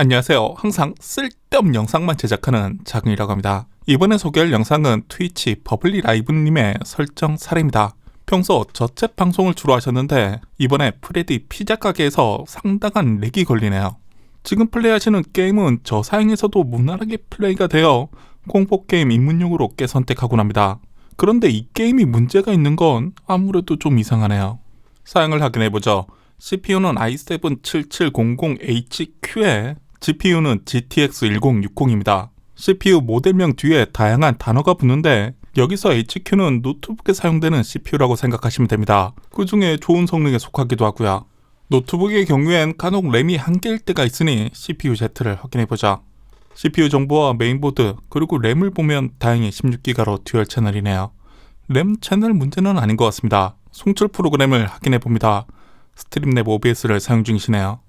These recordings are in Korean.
안녕하세요. 항상 쓸데없는 영상만 제작하는 자근이라고 합니다. 이번에 소개할 영상은 트위치 버블리 라이브님의 설정 사례입니다. 평소 저챗 방송을 주로 하셨는데 이번에 프레디 피자 가게에서 상당한 렉이 걸리네요. 지금 플레이하시는 게임은 저 사양에서도 무난하게 플레이가 되어 공포 게임 입문용으로 꽤 선택하곤 합니다. 그런데 이 게임이 문제가 있는 건 아무래도 좀 이상하네요. 사양을 확인해보죠. CPU는 i7-7700HQ에 GPU는 GTX 1060입니다. CPU 모델명 뒤에 다양한 단어가 붙는데 여기서 HQ는 노트북에 사용되는 CPU라고 생각하시면 됩니다. 그 중에 좋은 성능에 속하기도 하고요. 노트북의 경우엔 간혹 램이 한개일 때가 있으니 CPU Z를 확인해보자. CPU 정보와 메인보드 그리고 램을 보면 다행히 16기가로 듀얼 채널이네요. 램 채널 문제는 아닌 것 같습니다. 송출 프로그램을 확인해봅니다. 스트림 랩 OBS를 사용 중이시네요.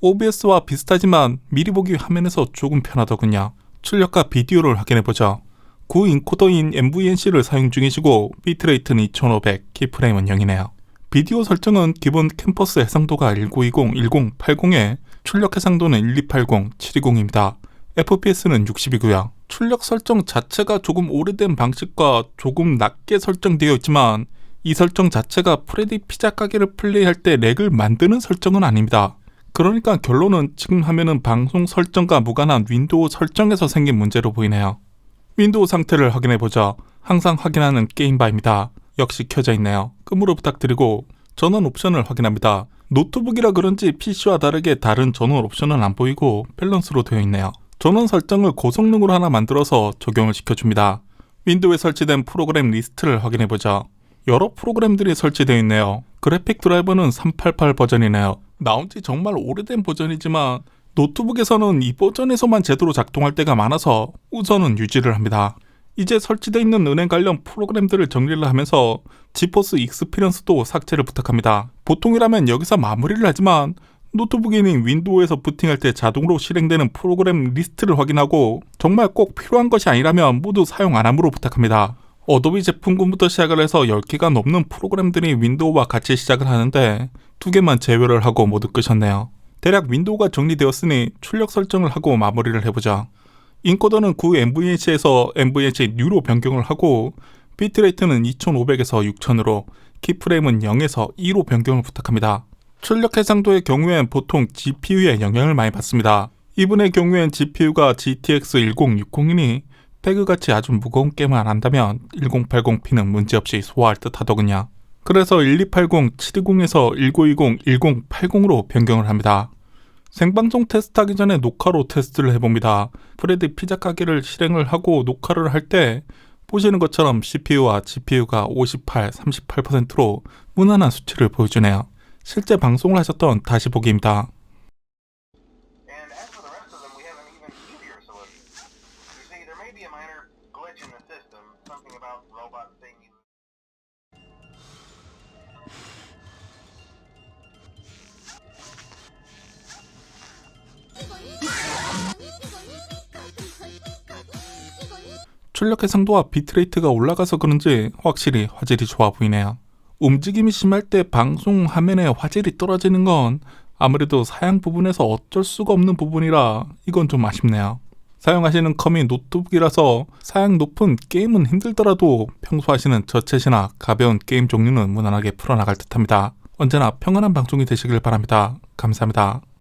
OBS와 비슷하지만 미리 보기 화면에서 조금 편하더군요. 출력과 비디오를 확인해보죠. 구 인코더인 MVNC를 사용 중이시고 비트레이트는 2500, 키프레임은 0이네요. 비디오 설정은 기본 캠퍼스 해상도가 1920, 1080에 출력 해상도는 1280, 720입니다. FPS는 60이고요. 출력 설정 자체가 조금 오래된 방식과 조금 낮게 설정되어 있지만 이 설정 자체가 프레디 피자 가게를 플레이할 때 렉을 만드는 설정은 아닙니다. 그러니까 결론은 지금 화면은 방송 설정과 무관한 윈도우 설정에서 생긴 문제로 보이네요. 윈도우 상태를 확인해보죠. 항상 확인하는 게임바입니다. 역시 켜져 있네요. 끔으로 부탁드리고 전원 옵션을 확인합니다. 노트북이라 그런지 PC와 다르게 다른 전원 옵션은 안 보이고 밸런스로 되어 있네요. 전원 설정을 고성능으로 하나 만들어서 적용을 시켜줍니다. 윈도우에 설치된 프로그램 리스트를 확인해보죠. 여러 프로그램들이 설치되어 있네요. 그래픽 드라이버는 388 버전이네요. 나온 지 정말 오래된 버전이지만 노트북에서는 이 버전에서만 제대로 작동할 때가 많아서 우선은 유지를 합니다. 이제 설치되어 있는 은행 관련 프로그램들을 정리를 하면서 지포스 익스피리언스도 삭제를 부탁합니다. 보통이라면 여기서 마무리를 하지만 노트북에는 윈도우에서 부팅할 때 자동으로 실행되는 프로그램 리스트를 확인하고 정말 꼭 필요한 것이 아니라면 모두 사용 안 함으로 부탁합니다. 어도비 제품군부터 시작을 해서 10개가 넘는 프로그램들이 윈도우와 같이 시작을 하는데 두 개만 제외를 하고 모두 끄셨네요. 대략 윈도우가 정리되었으니 출력 설정을 하고 마무리를 해보자. 인코더는 구 MVH에서 MVH U로 변경을 하고 비트레이트는 2500에서 6000으로 키프레임은 0에서 2로 변경을 부탁합니다. 출력 해상도의 경우엔 보통 GPU에 영향을 많이 받습니다. 이분의 경우엔 GPU가 GTX 1060이니 배그같이 아주 무거운 게임을 안 한다면 1080p는 문제없이 소화할 듯 하더군요. 그래서 1280, 720에서 1920, 1080으로 변경을 합니다. 생방송 테스트하기 전에 녹화로 테스트를 해봅니다. 프레디 피자 가게를 실행을 하고 녹화를 할 때 보시는 것처럼 CPU와 GPU가 58, 38%로 무난한 수치를 보여주네요. 실제 방송을 하셨던 다시 보기입니다. 출력 해상도와 비트레이트가 올라가서 그런지 확실히 화질이 좋아 보이네요. 움직임이 심할 때 방송 화면에 화질이 떨어지는 건 아무래도 사양 부분에서 어쩔 수가 없는 부분이라 이건 좀 아쉽네요. 사용하시는 컴이 노트북이라서 사양 높은 게임은 힘들더라도 평소 하시는 저챗이나 가벼운 게임 종류는 무난하게 풀어나갈 듯합니다. 언제나 평안한 방송이 되시길 바랍니다. 감사합니다.